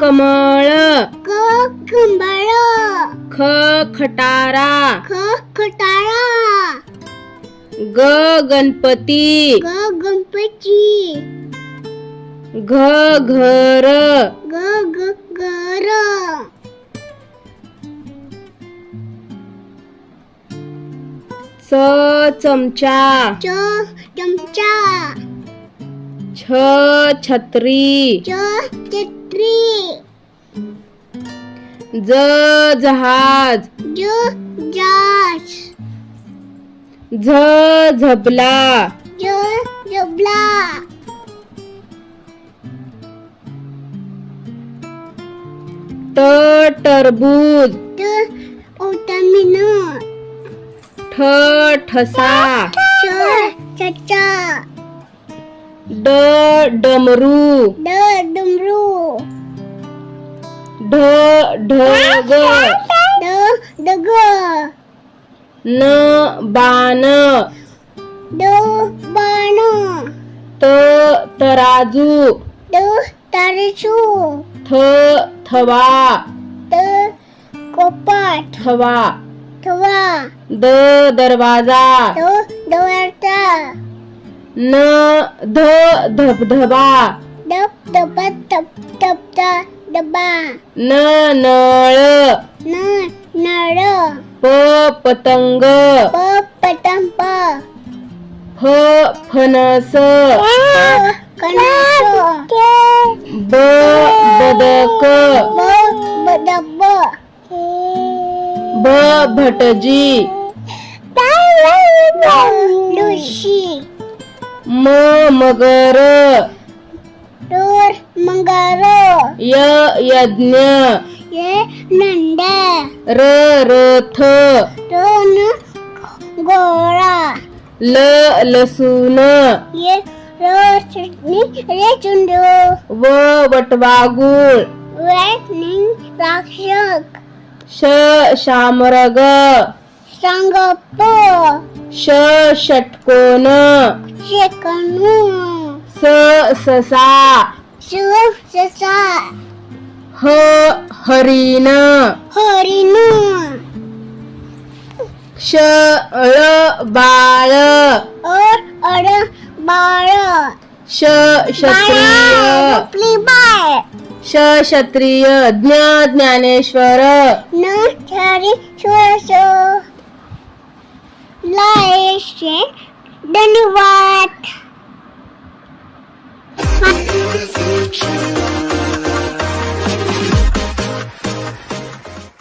कमळ. क कंबळ ख खटारा. ख खटाळा ग गणपती. ग गणपती. घ घर. ग ग घर. च चमचा. च चमचा. छ छत्री। च चत्री ज जहाज़। ज झ झबला। ज जबला ट टरबूज। ट ओटामिन। ठ ठसा। च चचा। ड डमरू। ड डमरू। ढ ढग ड डग। न बाण। ड बाण। त तराजू। ड तारसू थ थवा। ट कोपाट। थवा। थवा। द दरवाज़ा। ड डवारता न ध धबधबा डब डबा टप टपता डबा न नळ। न नळ। प पतंग। प पटंप फ फणस। कणस ब बदक। ब बडब भ भटजी। लुशी म मगर। डोर मंगार य यज्ञ। ये नंद। र रथ। रोन गोळा ल लसूण। ये चुंडू। व वटवागुळ वॅटनिंग राक्षक श शामरग। संगप श षटकोन. शेकणू स ससा. सु ससा. ह हरिण. हरिणू. श ळ बाळ. और अड बाळ. श क्षत्रिय. आपली बाळ. श क्षत्रिय. ज्ञ ज्ञानेश्वर. न छारी question. Then what?